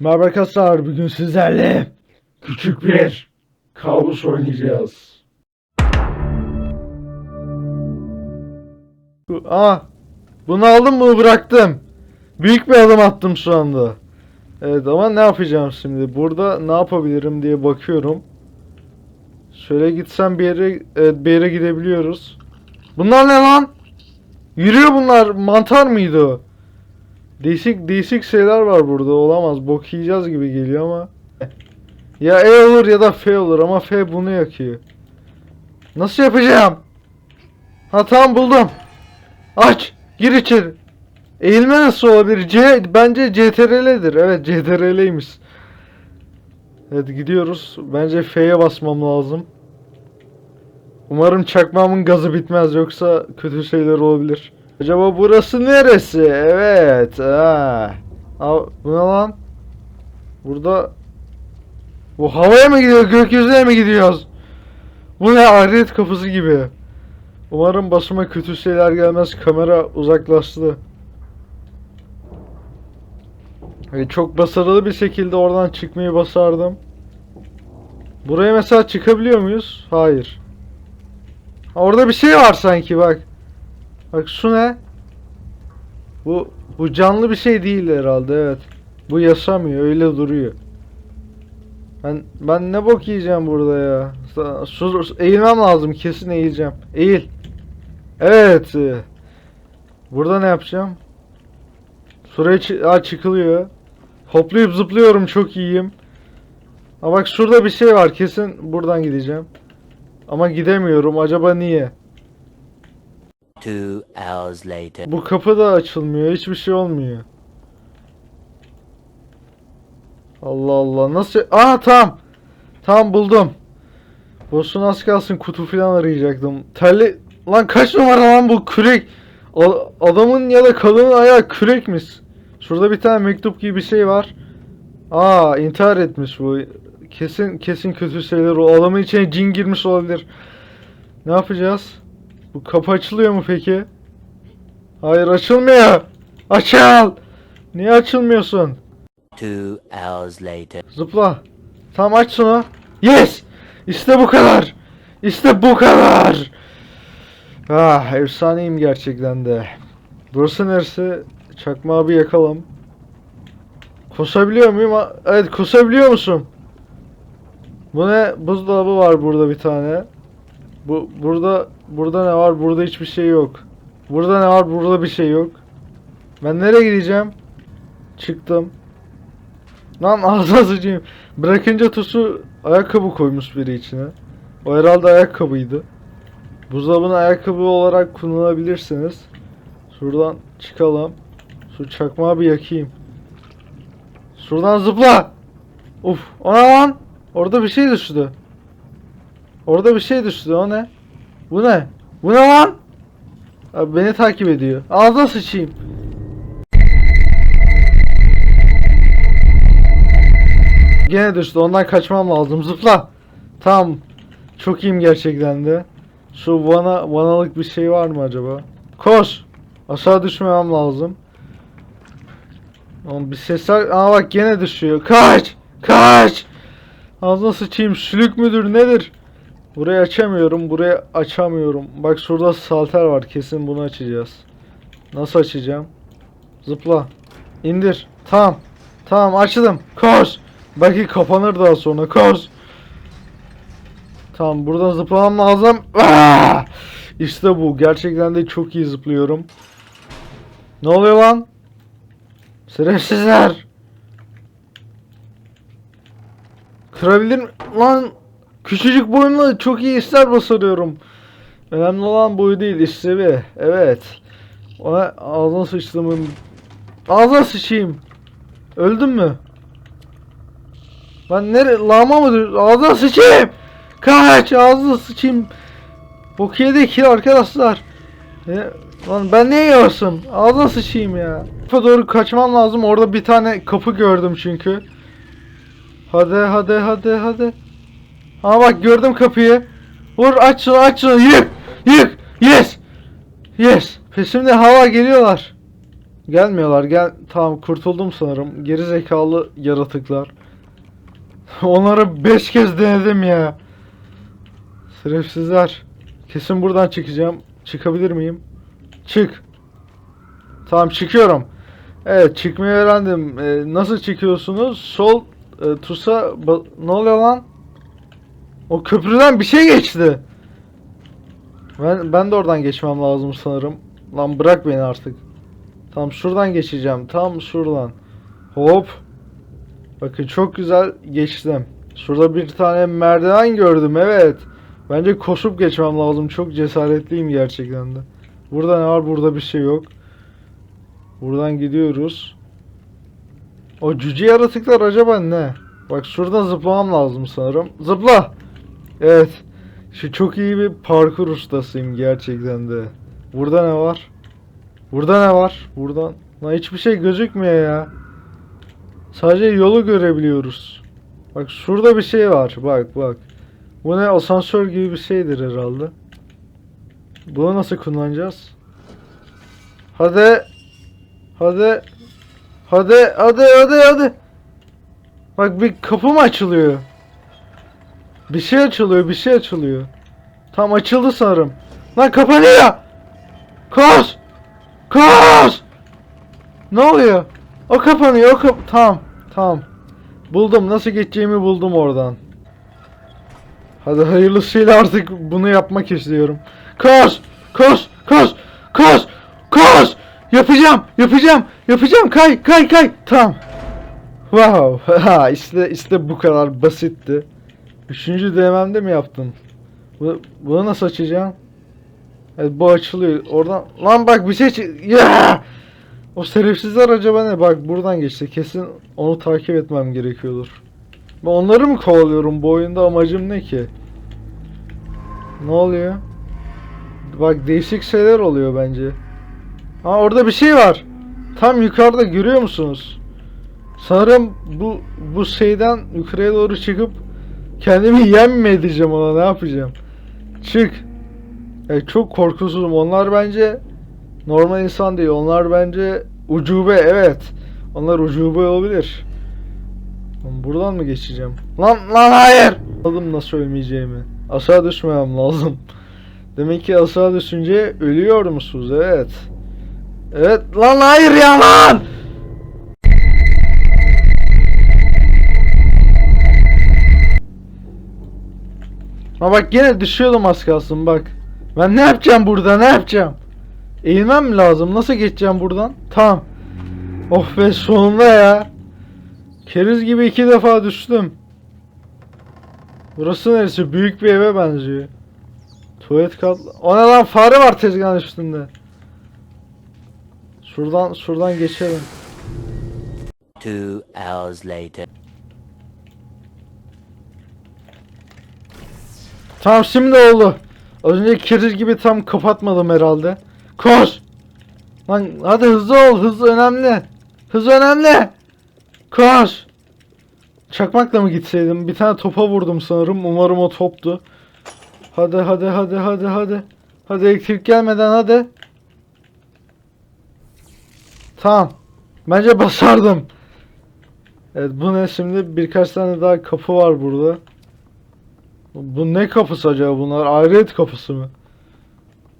Merhaba arkadaşlar bugün sizlerle küçük bir kabus oynayacağız. Aa, bunu aldım mı bıraktım. Büyük bir adım attım şu anda. Evet ama ne yapacağım şimdi? Burada ne yapabilirim diye bakıyorum. Şöyle gitsem bir yere, evet, bir yere gidebiliyoruz. Bunlar ne lan? Yürüyor bunlar. Mantar mıydı o? Değişik değişik şeyler var burada. Olamaz. Bok yiyeceğiz gibi geliyor ama. Ya E olur ya da F olur ama F bunu yakıyor. Nasıl yapacağım? Ha tamam buldum. Aç. Gir içeri. Eğilme nasıl olabilir? C bence CTRL'dir. Evet CTRL'ymiş. Evet gidiyoruz. Bence F'ye basmam lazım. Umarım çakmağımın gazı bitmez yoksa kötü şeyler olabilir. Acaba burası neresi? Evet. Ha. Bu ne lan? Burada bu havaya mı gidiyor? Gökyüzüne mi gidiyoruz? Bu ne? Ahiret kapısı gibi. Umarım başıma kötü şeyler gelmez. Kamera uzaklaştı. Ve çok başarılı bir şekilde oradan çıkmayı başardım. Buraya mesela çıkabiliyor muyuz? Hayır. Ha, Orada bir şey var sanki bak. Bak şu ne? Bu bu canlı bir şey değil herhalde evet. Bu yaşamıyor öyle duruyor. Ben ben ne bok yiyeceğim burada ya. Su, eğilmem lazım kesin eğileceğim. Eğil. Evet. Burada ne yapacağım? Şuraya çı- çıkılıyor. Hoplayıp zıplıyorum çok iyiyim. Ha bak şurada bir şey var kesin buradan gideceğim. Ama gidemiyorum acaba niye? Two hours later. Bu kapı da açılmıyor. Hiçbir şey olmuyor. Allah Allah. Nasıl? Aa tamam. Tamam buldum. Boşuna az kalsın kutu falan arayacaktım. Terli... Lan kaç numara lan bu kürek? Adamın ya da kadının ayağı kürekmiş. Şurada bir tane mektup gibi bir şey var. Aa intihar etmiş bu. Kesin kesin kötü şeyler o. Adamın içine cin girmiş olabilir. Ne yapacağız? Bu kapı açılıyor mu peki? Hayır açılmıyor. Açıl. Niye açılmıyorsun? Two hours later. Zıpla. Tamam aç şunu. Yes. İşte bu kadar. İşte bu kadar. Ah efsaneyim gerçekten de. Burası neresi? Çakmağı bir yakalım. Kusabiliyor muyum? Evet kusabiliyor musun? Bu ne? Buzdolabı var burada bir tane. Bu burada burada ne var? Burada hiçbir şey yok. Burada ne var? Burada bir şey yok. Ben nereye gideceğim? Çıktım. Lan ağzına sıçayım. Bırakınca tusu ayakkabı koymuş biri içine. O herhalde ayakkabıydı. Buzdolabını ayakkabı olarak kullanabilirsiniz. Şuradan çıkalım. Şu çakmağı bir yakayım. Şuradan zıpla. Uf, ona lan. Orada bir şey düştü. Orada bir şey düştü. O ne? Bu ne? Bu ne lan? Abi beni takip ediyor. Ağzına sıçayım. Gene düştü. Ondan kaçmam lazım. Zıpla. Tamam. Çok iyiyim gerçekten de. Şu vana vanalık bir şey var mı acaba? Koş. Aşağı düşmemem lazım. Oğlum bir sesler... Aa bak gene düşüyor. Kaç! Kaç! Ağzına sıçayım. Sülük müdür nedir? Burayı açamıyorum. Burayı açamıyorum. Bak şurada salter var. Kesin bunu açacağız. Nasıl açacağım? Zıpla. İndir. Tamam. Tamam açtım. Koş. Belki kapanır daha sonra. Koş. Tamam buradan zıplamam lazım. Ah! İşte bu. Gerçekten de çok iyi zıplıyorum. Ne oluyor lan? Şerefsizler. Kırabilir mi? Lan küçücük boyumla çok iyi işler basarıyorum. Önemli olan boyu değil işlevi. Evet. Ona ağzına sıçtımın. Ağzına sıçayım. Öldün mü? Ben nere lağma mı Ağzına sıçayım. Kaç ağzına sıçayım. Bok yedik ya arkadaşlar. Ne? Lan ben ne yiyorsun? Ağzına sıçayım ya. Tarafa doğru kaçmam lazım. Orada bir tane kapı gördüm çünkü. Hadi hadi hadi hadi. Ha bak gördüm kapıyı. Vur aç şunu aç şunu yık yık yes yes. Peşimde hava geliyorlar. Gelmiyorlar gel. Tamam kurtuldum sanırım. Geri zekalı yaratıklar. Onları 5 kez denedim ya. Şerefsizler. Kesin buradan çıkacağım. Çıkabilir miyim? Çık. Tamam çıkıyorum. Evet çıkmayı öğrendim. Ee, nasıl çıkıyorsunuz? Sol e, tuşa ba- ne oluyor lan? O köprüden bir şey geçti. Ben ben de oradan geçmem lazım sanırım. Lan bırak beni artık. Tam şuradan geçeceğim. Tam şuradan. Hop. Bakın çok güzel geçtim. Şurada bir tane merdiven gördüm. Evet. Bence koşup geçmem lazım. Çok cesaretliyim gerçekten de. Burada ne var? Burada bir şey yok. Buradan gidiyoruz. O cüce yaratıklar acaba ne? Bak şuradan zıplamam lazım sanırım. Zıpla. Evet. Şu çok iyi bir parkur ustasıyım gerçekten de. Burada ne var? Burada ne var? Buradan. Lan hiçbir şey gözükmüyor ya. Sadece yolu görebiliyoruz. Bak şurada bir şey var. Bak bak. Bu ne? Asansör gibi bir şeydir herhalde. Bunu nasıl kullanacağız? Hadi. Hadi. Hadi hadi hadi hadi. Bak bir kapı mı açılıyor? Bir şey açılıyor, bir şey açılıyor. Tam açıldı sanırım. Lan kapanıyor. Koş! Koş! Ne oluyor? O kapanıyor, o kap... Tamam, tamam. Buldum, nasıl geçeceğimi buldum oradan. Hadi hayırlısıyla artık bunu yapmak istiyorum. Koş! Koş! Koş! Koş! Koş! Yapacağım! Yapacağım! Yapacağım! Kay! Kay! Kay! Tamam. Wow! Ha, işte, işte bu kadar basitti. Üçüncü denememde mi yaptın? Bu, bunu nasıl açacağım? Evet bu açılıyor. Oradan lan bak bir şey ya! O şerefsizler acaba ne? Bak buradan geçti. Kesin onu takip etmem gerekiyordur. Ben onları mı kovalıyorum bu oyunda amacım ne ki? Ne oluyor? Bak değişik şeyler oluyor bence. Ha orada bir şey var. Tam yukarıda görüyor musunuz? Sanırım bu bu şeyden yukarıya doğru çıkıp kendimi yem mi edeceğim ona ne yapacağım? Çık. Ya çok korkusuzum. Onlar bence normal insan değil. Onlar bence ucube evet. Onlar ucube olabilir. Buradan mı geçeceğim? Lan lan hayır. Anladım nasıl ölmeyeceğimi. Aşağı düşmemem lazım. Demek ki aşağı düşünce ölüyor musunuz? Evet. Evet lan hayır ya lan. Ama bak gene düşüyordum az kalsın bak. Ben ne yapacağım burada ne yapacağım? Eğilmem mi lazım? Nasıl geçeceğim buradan? Tamam. Oh be sonunda ya. Keriz gibi iki defa düştüm. Burası neresi? Büyük bir eve benziyor. Tuvalet kat... O ne lan fare var tezgahın üstünde. Şuradan şuradan geçelim. Two hours later. Tamam şimdi oldu. Az önce keriz gibi tam kapatmadım herhalde. Koş! Lan hadi hızlı ol. Hız önemli. Hız önemli. Koş! Çakmakla mı gitseydim? Bir tane topa vurdum sanırım. Umarım o toptu. Hadi hadi hadi hadi hadi. Hadi elektrik gelmeden hadi. Tamam. Bence basardım. Evet bu ne şimdi? Birkaç tane daha kapı var burada. Bu ne kapısı acaba bunlar? Ayrıt kapısı mı?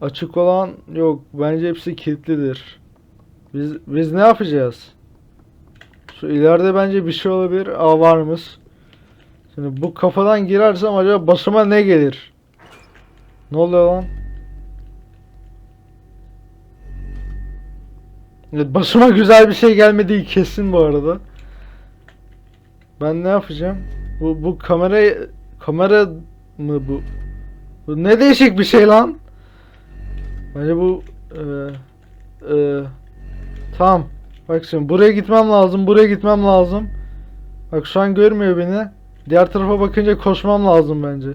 Açık olan yok. Bence hepsi kilitlidir. Biz biz ne yapacağız? Şu ileride bence bir şey olabilir. Aa varmış. Şimdi bu kafadan girersem acaba başıma ne gelir? Ne oluyor lan? Evet, başıma güzel bir şey gelmediği kesin bu arada. Ben ne yapacağım? Bu bu kamerayı kamera mı bu? Bu ne değişik bir şey lan? Bence bu e, e, tamam. Bak şimdi buraya gitmem lazım. Buraya gitmem lazım. Bak şu an görmüyor beni. Diğer tarafa bakınca koşmam lazım bence.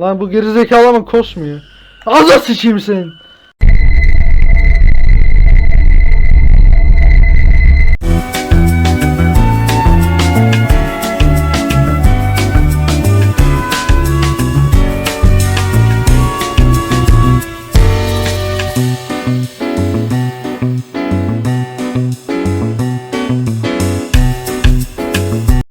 Lan bu gerizekalı ama koşmuyor. Ağzına sıçayım senin.